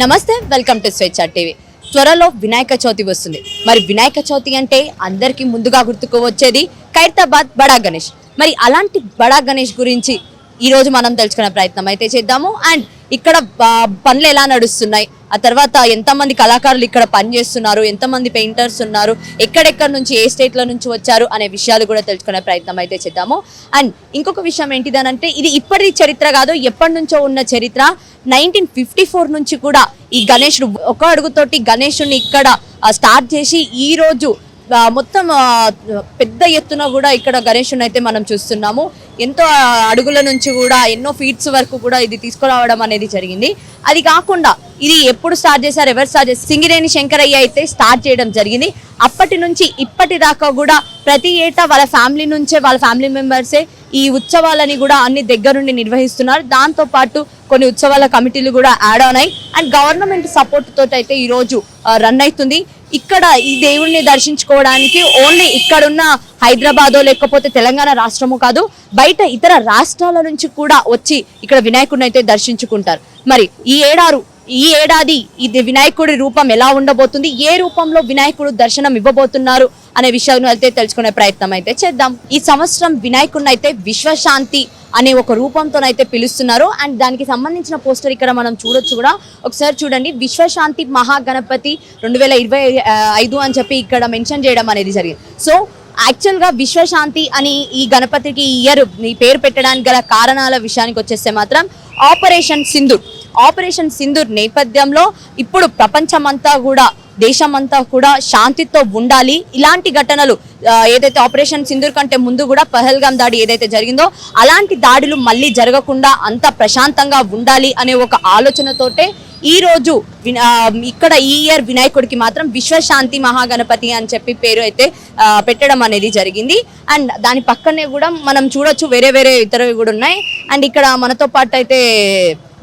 నమస్తే welcome to స్వేచ్ఛ TV. త్వరలో వినాయక చవితి వస్తుంది. మరి వినాయక చవితి అంటే అందరికీ ముందుగా గుర్తుకు వచ్చేది ఖైరతాబాద్ బడా గణేష్. మరి అలాంటి బడా గణేష్ గురించి ఈరోజు మనం తెలుసుకునే ప్రయత్నం అయితే చేద్దాము. అండ్ ఇక్కడ పనులు ఎలా నడుస్తున్నాయి? ఆ తర్వాత ఎంతమంది కళాకారులు ఇక్కడ పనిచేస్తున్నారు? ఎంతమంది పెయింటర్స్ ఉన్నారు? ఎక్కడెక్కడ నుంచి ఏ స్టేట్ల నుంచి వచ్చారు? అనే విషయాలు కూడా తెలుసుకునే ప్రయత్నం అయితే చేద్దాము. అండ్ ఇంకొక విషయం ఏంటిదనంటే ఇది ఇప్పటి చరిత్ర కాదు ఎప్పటి నుంచో ఉన్న చరిత్ర. నైన్టీన్ ఫిఫ్టీ ఫోర్ నుంచి కూడా ఈ గణేషుడు ఒక అడుగుతోటి గణేశుడిని ఇక్కడ స్టార్ట్ చేసి ఈ రోజు మొత్తం పెద్ద ఎత్తున కూడా ఇక్కడ గణేషుని అయితే మనం చూస్తున్నాము. ఎంతో అడుగుల నుంచి కూడా ఎన్నో ఫీట్స్ వరకు కూడా ఇది తీసుకురావడం అనేది జరిగింది. అది కాకుండా ఇది ఎప్పుడు స్టార్ట్ చేశారు ఎవరు స్టార్ట్ చేశారు? సింగిరేణి శంకరయ్య అయితే స్టార్ట్ చేయడం జరిగింది. అప్పటి నుంచి ఇప్పటి దాకా కూడా ప్రతి ఏటా వాళ్ళ ఫ్యామిలీ నుంచే వాళ్ళ ఫ్యామిలీ మెంబర్సే ఈ ఉత్సవాలని కూడా అన్ని దగ్గరుండి నిర్వహిస్తున్నారు. దాంతో పాటు కొన్ని ఉత్సవాల కమిటీలు కూడా యాడ్ అవునాయి అండ్ గవర్నమెంట్ సపోర్ట్ తోటి అయితే ఈరోజు రన్ అవుతుంది. ఇక్కడ ఈ దేవుణ్ణి దర్శించుకోవడానికి ఓన్లీ ఇక్కడున్న హైదరాబాదో లేకపోతే తెలంగాణ రాష్ట్రము కాదు బయట ఇతర రాష్ట్రాల నుంచి కూడా వచ్చి ఇక్కడ వినాయకుడిని అయితే దర్శించుకుంటారు. మరి ఈ ఏడారు ఈ ఏడాది ఇది వినాయకుడి రూపం ఎలా ఉండబోతుంది? ఏ రూపంలో వినాయకుడు దర్శనం ఇవ్వబోతున్నారు? అనే విషయాన్ని అయితే తెలుసుకునే ప్రయత్నం అయితే చేద్దాం. ఈ సంవత్సరం వినాయకుడిని అయితే విశ్వశాంతి అనే ఒక రూపంతోనైతే పిలుస్తున్నారు. అండ్ దానికి సంబంధించిన పోస్టర్ ఇక్కడ మనం చూడొచ్చు కూడా. ఒకసారి చూడండి. విశ్వశాంతి మహాగణపతి రెండు వేల ఇరవై ఐదు అని చెప్పి ఇక్కడ మెన్షన్ చేయడం అనేది జరిగింది. సో యాక్చువల్గా విశ్వశాంతి అని ఈ గణపతికి ఇయర్ ఈ పేరు పెట్టడానికి గల కారణాల విషయానికి వచ్చేస్తే మాత్రం ఆపరేషన్ సింధు ఆపరేషన్ సింధూర్ నేపథ్యంలో ఇప్పుడు ప్రపంచమంతా కూడా దేశమంతా కూడా శాంతితో ఉండాలి. ఇలాంటి ఘటనలు ఏదైతే ఆపరేషన్ సింధూర్ కంటే ముందు కూడా పహల్గాం దాడి ఏదైతే జరిగిందో అలాంటి దాడులు మళ్ళీ జరగకుండా అంత ప్రశాంతంగా ఉండాలి అనే ఒక ఆలోచనతోటే ఈ రోజు విన- ఇక్కడ ఈ ఇయర్ వినాయకుడికి మాత్రం విశ్వశాంతి మహాగణపతి అని చెప్పి పేరు అయితే పెట్టడం అనేది జరిగింది. అండ్ దాని పక్కనే కూడా మనం చూడొచ్చు వేరే వేరే ఇతరవి కూడా ఉన్నాయి. అండ్ ఇక్కడ మనతో పాటు అయితే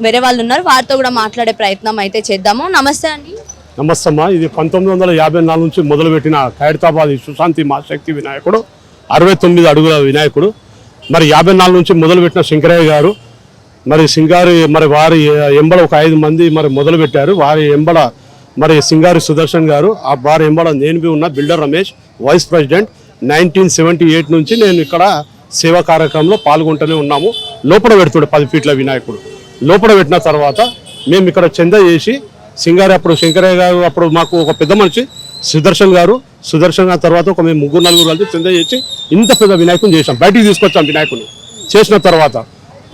వేరే వాళ్ళు ఉన్నారు వారితో కూడా మాట్లాడే ప్రయత్నం అయితే చేద్దాము. నమస్తే అండి. నమస్తే అమ్మా. ఇది పంతొమ్మిది వందల యాభై నాలుగు నుంచి మొదలుపెట్టిన ఖైరతాబాద్ సుశాంతి మహాశక్తి వినాయకుడు అరవై తొమ్మిది అడుగుల వినాయకుడు మరి యాభై నాలుగు నుంచి మొదలుపెట్టిన శంకరయ్య గారు మరి సింగారి మరి వారి ఎంబడ ఒక ఐదు మంది మరి మొదలుపెట్టారు. వారి ఎంబడ మరి సింగారి సుదర్శన్ గారు ఆ వారి ఎంబడ నేను బి ఉన్న builder Ramesh vice president. Nineteen seventy eight నుంచి నేను ఇక్కడ సేవా కార్యక్రమంలో పాల్గొంటూనే ఉన్నాము. లోపల పెడుతుండే పది ఫీట్ల వినాయకుడు. లోపల పెట్టిన తర్వాత మేము ఇక్కడ చెంద చేసి సింగారి అప్పుడు శంకరయ్య గారు అప్పుడు మాకు ఒక పెద్ద మనిషి సుదర్శన్ గారు. సుదర్శన్ గారి తర్వాత ఒక మేము ముగ్గురు నలుగురు కలిసి చెంద చేసి ఇంత పెద్ద వినాయకుని చేసాం బయటికి తీసుకొచ్చాం వినాయకుని. చేసిన తర్వాత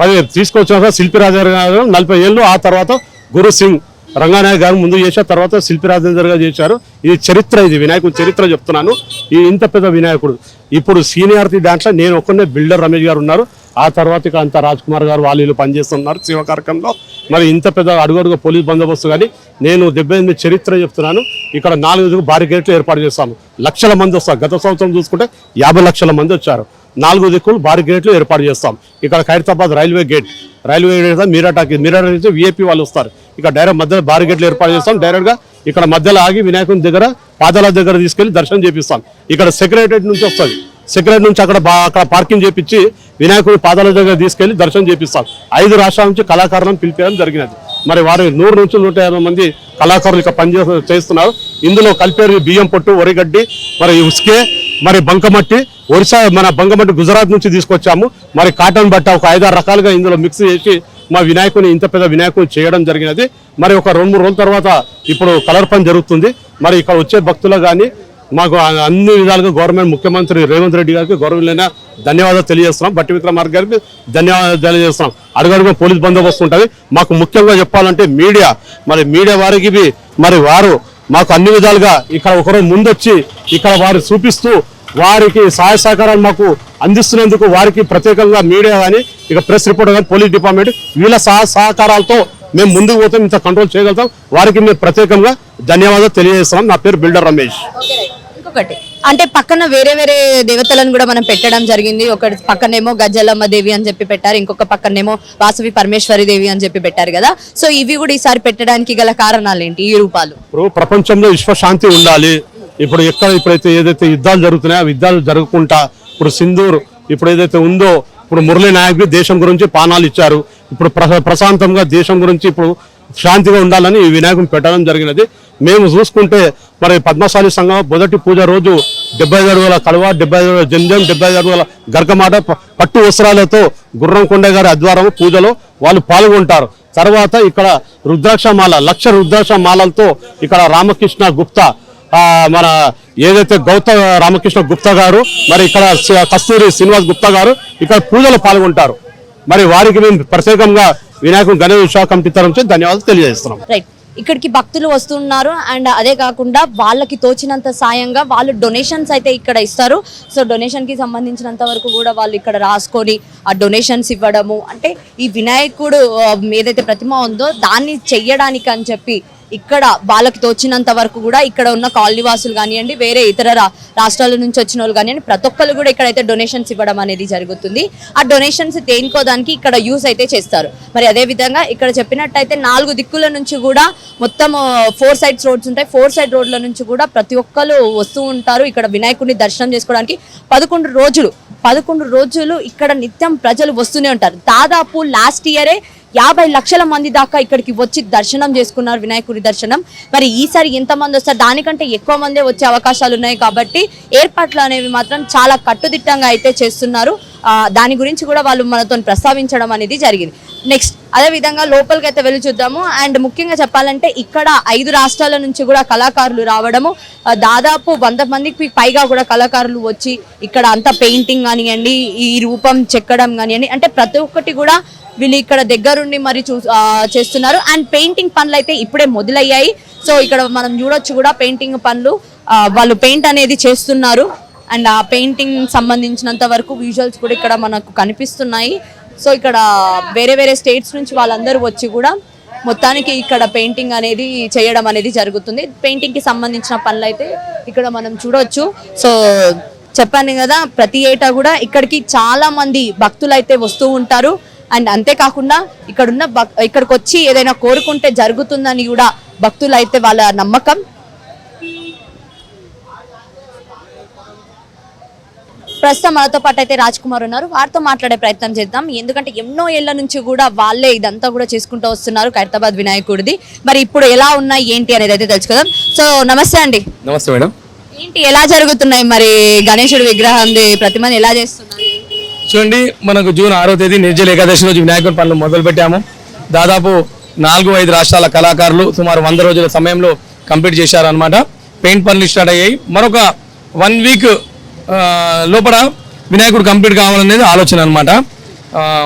పది తీసుకొచ్చాక శిల్పిరాజు గారు నలభై ఏళ్ళు ఆ తర్వాత గురు సింగ్ రంగానాయక్ గారు ముందు చేశారు తర్వాత శిల్పిరాజేందర్ గారు చేశారు. ఇది చరిత్ర ఇది వినాయకుడు చరిత్ర చెప్తున్నాను. ఈ ఇంత పెద్ద వినాయకుడు. ఇప్పుడు సీనియారిటీ దాంట్లో నేను ఒక్కనే బిల్డర్ రమేష్ గారు ఉన్నారు. ఆ తర్వాత ఇక అంత రాజ్ కుమార్ గారు వాళ్ళు వీళ్ళు పనిచేస్తున్నారు శివ కార్యక్రమంలో. మరి ఇంత పెద్ద అడుగడుగు పోలీస్ బందోబస్తు కానీ నేను డెబ్బై ఎనిమిది చరిత్ర చెప్తున్నాను. ఇక్కడ నాలుగు బారికేట్లు ఏర్పాటు చేస్తాము లక్షల మంది వస్తారు. గత సంవత్సరం చూసుకుంటే యాభై లక్షల మంది వచ్చారు. నాలుగు దిక్కులు బారికేట్లు ఏర్పాటు చేస్తాం. ఇక్కడ Khairatabad railway gate railway gate మీరాటాకి మీరాట నుంచి విఐపి వాళ్ళు వస్తారు. ఇక్కడ డైరెక్ట్ మధ్యలో బారికేట్లు ఏర్పాటు చేస్తాం. డైరెక్ట్గా ఇక్కడ మధ్యలో ఆగి వినాయకుని దగ్గర పాదాల దగ్గర తీసుకెళ్ళి దర్శనం చేపిస్తాం. ఇక్కడ సెక్రటరేట్ నుంచి వస్తుంది. సెక్రటరీ నుంచి అక్కడ అక్కడ పార్కింగ్ చేపించి వినాయకుడి పాదాల దగ్గర తీసుకెళ్ళి దర్శనం చేపిస్తాం ఐదు రాష్ట్రాల నుంచి కళాకారులను పిలిపేయడం జరిగినది. మరి వారు నూరు నుంచి నూట యాభై మంది కళాకారులు ఇక్కడ పనిచే చేస్తున్నారు. ఇందులో కలిపేరు బియ్యం పొట్టు వరిగడ్డి మరి ఉసుకే మరి బంకమట్టి ఒరిస్సా మన బంకమట్టి గుజరాత్ నుంచి తీసుకొచ్చాము. మరి కాటన్ బట్ట ఒక ఐదారు రకాలుగా ఇందులో మిక్స్ చేసి మా వినాయకుని ఇంత పెద్ద వినాయకుని చేయడం జరిగినది. మరి ఒక రెండు మూడు రోజుల తర్వాత ఇప్పుడు కలర్ పని జరుగుతుంది. మరి ఇక్కడ వచ్చే భక్తులు కానీ మాకు అన్ని విధాలుగా గవర్నమెంట్ ముఖ్యమంత్రి రేవంత్ రెడ్డి గారికి గౌరవమైన ధన్యవాదాలు తెలియజేస్తున్నాం. బట్టి విక్రమార్ గారికి ధన్యవాదాలు తెలియజేస్తున్నాం. అడుగడుగు పోలీస్ బందోబస్తు ఉంటుంది. మాకు ముఖ్యంగా చెప్పాలంటే మీడియా మరి మీడియా వారికి మరి వారు మాకు అన్ని విధాలుగా ఇక్కడ ఒకరోజు ముందొచ్చి ఇక్కడ వారు చూపిస్తూ వారికి సహాయ సహకారాలు మాకు అందిస్తున్నందుకు వారికి ప్రత్యేకంగా మీడియా కానీ ఇక ప్రెస్ రిపోర్టర్ కానీ పోలీస్ డిపార్ట్మెంట్ వీళ్ళ సహాయ సహకారాలతో మేము ముందుకు పోతాం ఇంత కంట్రోల్ చేయగలుగుతాం. వారికి మేము ప్రత్యేకంగా ధన్యవాదాలు తెలియజేస్తున్నాం. నా పేరు బిల్డర్ రమేష్. ఒకటి అంటే పక్కన వేరే వేరే దేవతలను కూడా మనం పెట్టడం జరిగింది. ఒకటి పక్కనేమో గజ్జలమ్మ దేవి అని చెప్పి పెట్టారు. ఇంకొక పక్కనేమో వాసవి పరమేశ్వరి దేవి అని చెప్పి పెట్టారు కదా. సో ఇవి కూడా ఈసారి పెట్టడానికి గల కారణాలు ఏంటి? ఈ రూపాలు. ఇప్పుడు ప్రపంచంలో విశ్వశాంతి ఉండాలి. ఇప్పుడు ఎక్కడ ఇప్పుడైతే ఏదైతే యుద్ధాలు జరుగుతున్నాయో యుద్ధాలు జరగకుండా ఇప్పుడు సింధూర్ ఇప్పుడు ఏదైతే ఉందో ఇప్పుడు మురళీ నాయక్ దేశం గురించి పానాలు ఇచ్చారు. ఇప్పుడు ప్రశాంతంగా దేశం గురించి ఇప్పుడు శాంతిగా ఉండాలని ఈ వినాయకుని పెట్టడం జరిగినది. మేము చూసుకుంటే మరి పద్మశాలి సంఘం మొదటి పూజ రోజు డెబ్బై ఐదు అడుగుల కలువ డెబ్బై ఐదు అడుగుల జంజం డెబ్బై ఐదు అడుగుల గరకమాట పట్టు వస్త్రాలతో గుర్రం కొండ గారి ఆధ్వర్యం పూజలో వాళ్ళు పాల్గొంటారు. తర్వాత ఇక్కడ రుద్రాక్ష మాల లక్ష రుద్రాక్ష మాలలతో ఇక్కడ రామకృష్ణ గుప్తా మన ఏదైతే గౌత రామకృష్ణ గుప్తా గారు మరి ఇక్కడ కస్తూరి శ్రీనివాస్ గుప్తా గారు ఇక్కడ పూజలో పాల్గొంటారు. మరి వారికి మేము ప్రత్యేకంగా వినాయకుడు గణేష్ విశాఖ కమిటీ తరఫు ధన్యవాదాలు తెలియజేస్తున్నాం. ఇక్కడికి భక్తులు వస్తున్నారు అండ్ అదే కాకుండా వాళ్ళకి తోచినంత సాయంగా వాళ్ళు డొనేషన్స్ అయితే ఇక్కడ ఇస్తారు. సో డొనేషన్కి సంబంధించినంత వరకు కూడా వాళ్ళు ఇక్కడ రాసుకొని ఆ డొనేషన్స్ ఇవ్వడము. అంటే ఈ వినాయకుడు ఏదైతే ప్రతిమ ఉందో దాన్ని చెయ్యడానికి అని చెప్పి ఇక్కడ వాళ్ళకి తోచినంత వరకు కూడా ఇక్కడ ఉన్న కాలనీ వాసులు కానివ్వండి వేరే ఇతర రా- రాష్ట్రాల నుంచి వచ్చిన వాళ్ళు కానివ్వండి ప్రతి ఒక్కరు కూడా ఇక్కడైతే డొనేషన్స్ ఇవ్వడం అనేది జరుగుతుంది. ఆ డొనేషన్స్ దేనికో దానికి ఇక్కడ యూస్ అయితే చేస్తారు. మరి అదే విధంగా ఇక్కడ చెప్పినట్టయితే నాలుగు దిక్కుల నుంచి కూడా మొత్తం ఫోర్ సైడ్స్ రోడ్స్ ఉంటాయి. ఫోర్ సైడ్ రోడ్ల నుంచి కూడా ప్రతి ఒక్కరు వస్తూ ఉంటారు ఇక్కడ వినాయకుడిని దర్శనం చేసుకోవడానికి. పదకొండు రోజులు పదకొండు రోజులు ఇక్కడ నిత్యం ప్రజలు వస్తూనే ఉంటారు. దాదాపు లాస్ట్ ఇయరే యాభై లక్షల మంది దాకా ఇక్కడికి వచ్చి దర్శనం చేసుకున్నారు వినాయకుడి దర్శనం. మరి ఈసారి ఎంతమంది వస్తారు? దానికంటే ఎక్కువ మందే వచ్చే అవకాశాలు ఉన్నాయి కాబట్టి ఏర్పాట్లు అనేవి మాత్రం చాలా కట్టుదిట్టంగా అయితే చేస్తున్నారు. దాని గురించి కూడా వాళ్ళు మనతో ప్రస్తావించడం అనేది జరిగింది. నెక్స్ట్ అదే విధంగా లోపలికి అయితే వెళ్ళి చూద్దాము. అండ్ ముఖ్యంగా చెప్పాలంటే ఇక్కడ ఐదు రాష్ట్రాల నుంచి కూడా కళాకారులు రావడము దాదాపు వంద మందికి పైగా కూడా కళాకారులు వచ్చి ఇక్కడ అంతా పెయింటింగ్ కానివ్వండి ఈ రూపం చెక్కడం కానివ్వండి అంటే ప్రతి ఒక్కటి కూడా వీళ్ళు ఇక్కడ దగ్గరుండి మరి చూ చేస్తున్నారు. అండ్ పెయింటింగ్ పనులు అయితే ఇప్పుడే మొదలయ్యాయి. సో ఇక్కడ మనం చూడొచ్చు కూడా పెయింటింగ్ పనులు. వాళ్ళు పెయింట్ అనేది చేస్తున్నారు. అండ్ ఆ పెయింటింగ్ సంబంధించినంత వరకు విజువల్స్ కూడా ఇక్కడ మనకు కనిపిస్తున్నాయి. సో ఇక్కడ వేరే వేరే స్టేట్స్ నుంచి వాళ్ళందరూ వచ్చి కూడా మొత్తానికి ఇక్కడ పెయింటింగ్ అనేది చేయడం అనేది జరుగుతుంది. పెయింటింగ్కి సంబంధించిన పనులు అయితే ఇక్కడ మనం చూడొచ్చు. సో చెప్పాను కదా ప్రతి ఏటా కూడా ఇక్కడికి చాలా మంది భక్తులు అయితే వస్తూ ఉంటారు. అండ్ అంతేకాకుండా ఇక్కడున్న భక్ ఇక్కడికి వచ్చి ఏదైనా కోరుకుంటే జరుగుతుందని కూడా భక్తులు అయితే వాళ్ళ నమ్మకం. ప్రస్తుతం మనతో పాటు అయితే రాజ్ కుమార్ ఉన్నారు. వారితో మాట్లాడే ప్రయత్నం చేద్దాం. ఎందుకంటే ఎన్నో ఏళ్ళ నుంచి కూడా వాళ్ళే ఇదంతా కూడా చేసుకుంటూ వస్తున్నారు ఖైరతాబాద్ వినాయకుడిది. మరి ఇప్పుడు ఎలా ఉన్నాయి ఏంటి అనేది అయితే తెలుసుకుందాం. సో నమస్తే అండి. నమస్తే మేడం. ఏంటి ఎలా జరుగుతున్నాయి మరి గణేశుడి విగ్రహంది ప్రతిమని ఎలా చేస్తున్నారు? చూడండి మనకు జూన్ ఆరో తేదీ నిర్జల ఏకాదశి రోజు వినాయకుడి పనులు మొదలుపెట్టాము. దాదాపు నాలుగు ఐదు రాష్ట్రాల కళాకారులు సుమారు వంద రోజుల సమయంలో కంప్లీట్ చేశారనమాట పెయింట్ పనులు స్టార్ట్ అయ్యాయి. మరొక వన్ వీక్ లోపల వినాయకుడు కంప్లీట్ కావాలనేది ఆలోచన అనమాట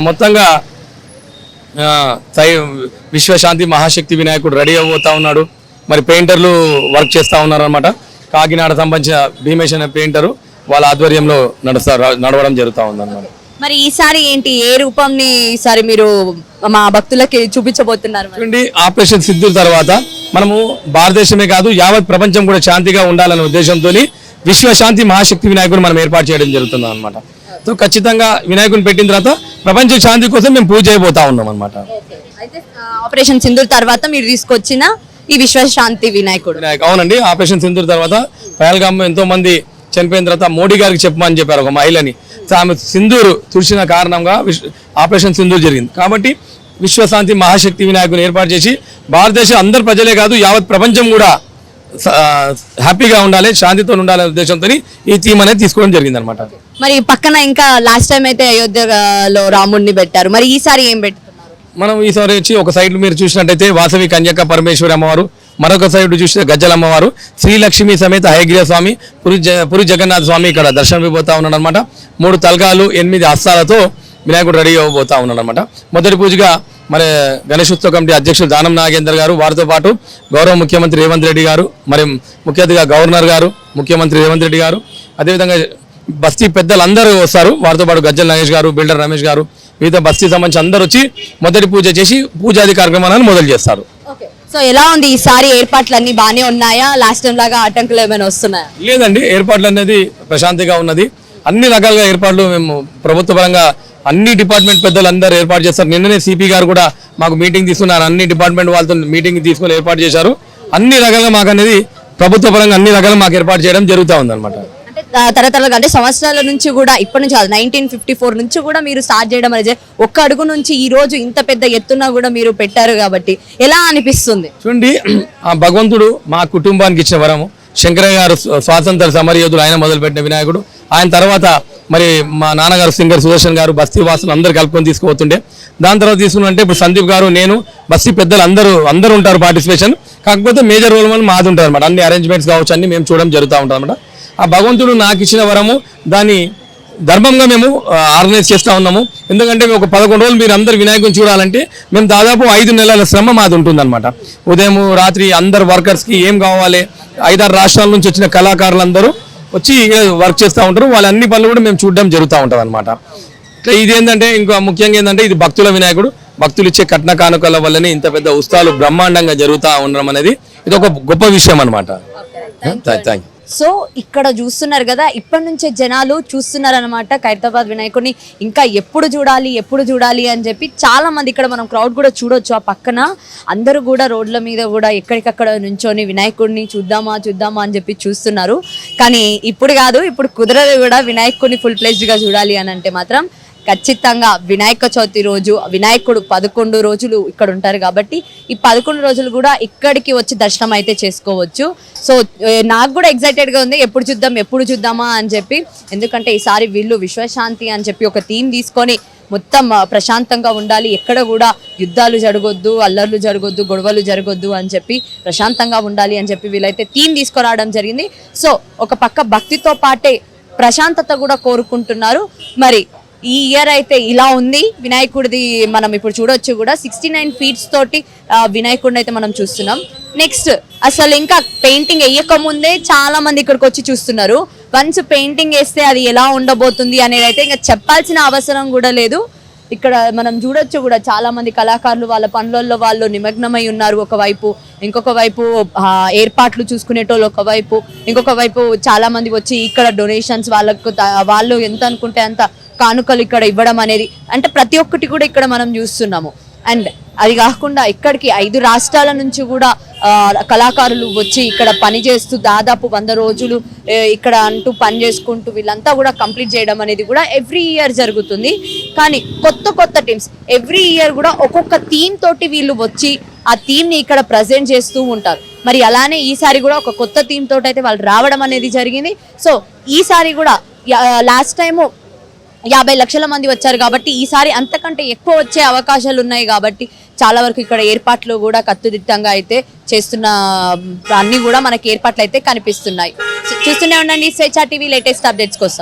మొత్తంగా సై విశ్వశాంతి మహాశక్తి వినాయకుడు రెడీ అవ్వబోతా ఉన్నాడు. మరి పెయింటర్లు వర్క్ చేస్తూ ఉన్నారనమాట కాకినాడ సంబంధించిన భీమేష్ అనే పెయింటరు వాళ్ళ ఆధ్వర్యంలో నడుస్తారు నడవడం జరుగుతూ ఉందన్నమాట. మరి ఈసారి ఏంటి? ఏ రూపంని ఈసారి మీరు మా భక్తులకి చూపించబోతున్నారు? చూడండి ఆపరేషన్ సిద్ధుల తర్వాత మనము భారతదేశమే కాదు యావత్ ప్రపంచం కూడా శాంతిగా ఉండాలనే ఉద్దేశంతో విశ్వశాంతి మహాశక్తి వినాయకుడు మనం ఏర్పాటు చేయడం జరుగుతుంది అనమాట సో ఖచ్చితంగా వినాయకుని పెట్టిన తర్వాత ప్రపంచ శాంతి కోసం మేము పూజ చేయబోతా ఉన్నాం అనమాట అయితే ఆపరేషన్ సింధూర్ తర్వాత మీరు తీసుకొచ్చిన ఈ విశ్వశాంతి వినాయకుడు. వినాయక్ అవునండి ఆపరేషన్ సింధూర్ తర్వాత పహల్గామ్ ఎంతో మంది చనిపోయిన తర్వాత మోడీ గారికి చెప్పమని చెప్పారు ఒక మహిళని. ఆమె సింధూరు తుడిచిన కారణంగా ఆపరేషన్ సింధూర్ జరిగింది. కాబట్టి విశ్వశాంతి మహాశక్తి వినాయకుని ఏర్పాటు చేసి భారతదేశం అందరు ప్రజలే కాదు యావత్ ప్రపంచం కూడా హ్యాపీగా ఉండాలి శాంతితో ఉండాలనే ఉద్దేశంతో ఈ థీమ్ అనేది తీసుకోవడం జరిగింది అనమాట మరి పక్కన ఇంకా లాస్ట్ టైం అయితే అయోధ్యలో రాముడిని పెట్టారు. మరి ఈసారి ఏం పెడుతున్నారు మనం ఈసారి వచ్చి ఒక సైడ్ మీరు చూసినట్టయితే వాసవి కన్యక పరమేశ్వరి అమ్మవారు మరొక సైడ్ చూస్తే గజ్జలమ్మవారు శ్రీలక్ష్మి సమేత హయగ్రీవ స్వామి పురి జ పురి జగన్నాథ స్వామి ఇక్కడ దర్శనమైపోతా ఉన్నాడు అనమాట మూడు తలకాలు ఎనిమిది హస్తాలతో వినాయకుడు రెడీ అవ్వబోతా ఉన్నాడు అనమాట మొదటి పూజగా మరి గణేశోత్సవ కమిటీ అధ్యక్షుడు దానం నాగేందర్ గారు వారితో పాటు గౌరవ ముఖ్యమంత్రి రేవంత్ రెడ్డి గారు మరి ముఖ్య అతిథిగా గవర్నర్ గారు ముఖ్యమంత్రి రేవంత్ రెడ్డి గారు అదేవిధంగా బస్తీ పెద్దలందరూ వస్తారు. వారితో పాటు గజ్జల నరేష్ గారు బిల్డర్ రమేష్ గారు వివిధ బస్తీ సంబంధించి అందరూ వచ్చి మొదటి పూజ చేసి పూజాది కార్యక్రమాలను మొదలు చేస్తారు. సో ఎలా ఉంది ఈసారి ఏర్పాట్లు అన్ని బాగానే ఉన్నాయా? లాస్ట్ టైం లాగా ఆటంకులు ఏమైనా వస్తున్నాయా? లేదండి ఏర్పాట్లు అనేది ప్రశాంతిగా ఉన్నది. అన్ని రకాలుగా ఏర్పాట్లు మేము ప్రభుత్వ పరంగా అన్ని డిపార్ట్మెంట్ పెద్దలు అందరూ ఏర్పాటు చేస్తారు. నిన్ననే సిపి గారు కూడా మాకు మీటింగ్ తీసుకున్నారు. అన్ని డిపార్ట్మెంట్ వాళ్ళతో మీటింగ్ తీసుకొని ఏర్పాటు చేశారు. అన్ని రకాలుగా మాకు అనేది ప్రభుత్వ పరంగా అన్ని రకాలుగా మాకు ఏర్పాటు చేయడం జరుగుతూ ఉందన్నమాట. తరతరాలుగా అంటే సంవత్సరాల నుంచి కూడా ఇప్పటి నుంచి కాదు నైన్టీన్ ఫిఫ్టీ ఫోర్ నుంచి కూడా మీరు స్టార్ట్ చేయడం అనేది ఒక్క అడుగు నుంచి ఈ రోజు ఇంత పెద్ద ఎత్తున కూడా మీరు పెట్టారు కాబట్టి ఎలా అనిపిస్తుంది? చూడండి ఆ భగవంతుడు మా కుటుంబానికి ఇచ్చిన వరము. శంకరయ్య గారు స్వ- స్వాతంత్ర సమరయోధుడు ఆయన మొదలుపెట్టిన వినాయకుడు. ఆయన తర్వాత మరి మా నాన్నగారు సింగర్ సుదర్శన్ గారు బస్తీ వాసులు అందరు కలుపుకొని తీసుకుపోతుండే. దాని తర్వాత తీసుకున్నంటే ఇప్పుడు సందీప్ గారు నేను బస్తీ పెద్దలు అందరూ అందరూ ఉంటారు పార్టిసిపేషన్ కాకపోతే మేజర్ రోల్ అని మాది ఉంటారు అనమాట అన్ని అరేంజ్మెంట్స్ కావచ్చు అన్ని మేము చూడడం జరుగుతూ ఉంటుంది అనమాట ఆ భగవంతుడు నాకు ఇచ్చిన వరము దాన్ని ధర్మంగా మేము ఆర్గనైజ్ చేస్తూ ఉన్నాము. ఎందుకంటే మేము ఒక పదకొండు రోజులు మీరు అందరు వినాయకుని చూడాలంటే మేము దాదాపు ఐదు నెలల శ్రమ మాది ఉంటుందన్నమాట. ఉదయం రాత్రి అందరు వర్కర్స్కి ఏం కావాలి? ఐదారు రాష్ట్రాల నుంచి వచ్చిన కళాకారులందరూ వచ్చి వర్క్ చేస్తూ ఉంటారు. వాళ్ళ అన్ని పనులు కూడా మేము చూడడం జరుగుతూ ఉంటుంది అనమాట ఇది ఏంటంటే ఇంకా ముఖ్యంగా ఏంటంటే ఇది భక్తుల వినాయకుడు. భక్తులు ఇచ్చే కట్న కానుకల వల్లనే ఇంత పెద్ద ఉత్సవాలు బ్రహ్మాండంగా జరుగుతూ ఉండడం అనేది ఇది ఒక గొప్ప విషయం అనమాట థ్యాంక్ యూ సో ఇక్కడ చూస్తున్నారు కదా ఇప్పటి నుంచే జనాలు చూస్తున్నారు అనమాట ఖైరతాబాద్ వినాయకుడిని. ఇంకా ఎప్పుడు చూడాలి ఎప్పుడు చూడాలి అని చెప్పి చాలా మంది ఇక్కడ మనం క్రౌడ్ కూడా చూడొచ్చు ఆ పక్కన. అందరూ కూడా రోడ్ల మీద కూడా ఎక్కడికక్కడ నుంచొని వినాయకుడిని చూద్దామా చూద్దామా అని చెప్పి చూస్తున్నారు. కానీ ఇప్పుడు కాదు ఇప్పుడు కుదరదు కూడా వినాయకుడిని ఫుల్ ప్లేస్డ్గా చూడాలి అని అంటే మాత్రం ఖచ్చితంగా వినాయక చవితి రోజు వినాయకుడు పదకొండు రోజులు ఇక్కడ ఉంటారు కాబట్టి ఈ పదకొండు రోజులు కూడా ఇక్కడికి వచ్చి దర్శనం అయితే చేసుకోవచ్చు. సో నాకు కూడా ఎగ్జైటెడ్గా ఉంది. ఎప్పుడు చూద్దాం ఎప్పుడు చూద్దామా అని చెప్పి. ఎందుకంటే ఈసారి వీళ్ళు విశ్వశాంతి అని చెప్పి ఒక థీమ్ తీసుకొని మొత్తం ప్రశాంతంగా ఉండాలి. ఎక్కడ కూడా యుద్ధాలు జరగొద్దు అల్లర్లు జరగొద్దు గొడవలు జరగొద్దు అని చెప్పి ప్రశాంతంగా ఉండాలి అని చెప్పి వీళ్ళైతే థీమ్ తీసుకురావడం జరిగింది. సో ఒక పక్క భక్తితో పాటే ప్రశాంతత కూడా కోరుకుంటున్నారు. మరి ఈ ఇయర్ అయితే ఇలా ఉంది. వినాయకుడిది మనం ఇప్పుడు చూడొచ్చు కూడా. సిక్స్టీ నైన్ ఫీట్స్ తోటి వినాయకుడిని అయితే మనం చూస్తున్నాం. నెక్స్ట్ అసలు ఇంకా పెయింటింగ్ వేయక ముందే చాలా మంది ఇక్కడికి వచ్చి చూస్తున్నారు. వన్స్ పెయింటింగ్ వేస్తే అది ఎలా ఉండబోతుంది అనేది అయితే ఇంకా చెప్పాల్సిన అవసరం కూడా లేదు. ఇక్కడ మనం చూడొచ్చు కూడా చాలా మంది కళాకారులు వాళ్ళ పనులలో వాళ్ళు నిమగ్నమై ఉన్నారు. ఒకవైపు ఇంకొక వైపు ఏర్పాట్లు చూసుకునేటోళ్ళు ఒకవైపు ఇంకొక వైపు చాలా మంది వచ్చి ఇక్కడ డొనేషన్స్ వాళ్ళకు వాళ్ళు ఎంత అనుకుంటే అంత కానుకలు ఇక్కడ ఇవ్వడం అనేది అంటే ప్రతి ఒక్కటి కూడా ఇక్కడ మనం చూస్తున్నాము. అండ్ అది కాకుండా ఇక్కడికి ఐదు రాష్ట్రాల నుంచి కూడా కళాకారులు వచ్చి ఇక్కడ పని చేస్తూ దాదాపు వంద రోజులు ఇక్కడ అంటూ పని చేసుకుంటూ వీళ్ళంతా కూడా కంప్లీట్ చేయడం అనేది కూడా ఎవ్రీ ఇయర్ జరుగుతుంది. కానీ కొత్త కొత్త టీమ్స్ ఎవ్రీ ఇయర్ కూడా ఒక్కొక్క థీమ్ తోటి వీళ్ళు వచ్చి ఆ థీమ్ని ఇక్కడ ప్రజెంట్ చేస్తూ ఉంటారు. మరి అలానే ఈసారి కూడా ఒక కొత్త థీమ్ తోటి అయితే వాళ్ళు రావడం అనేది జరిగింది. సో ఈసారి కూడా లాస్ట్ టైము యాభై లక్షల మంది వచ్చారు కాబట్టి ఈసారి అంతకంటే ఎక్కువ వచ్చే అవకాశాలు ఉన్నాయి కాబట్టి చాలా వరకు ఇక్కడ ఏర్పాట్లు కూడా కత్తుదిట్టంగా అయితే చేస్తున్న అన్ని కూడా మనకి ఏర్పాట్లు అయితే కనిపిస్తున్నాయి. చూస్తూనే ఉండండి స్వేచ్ఛ టీవీ లేటెస్ట్ అప్డేట్స్ కోసం.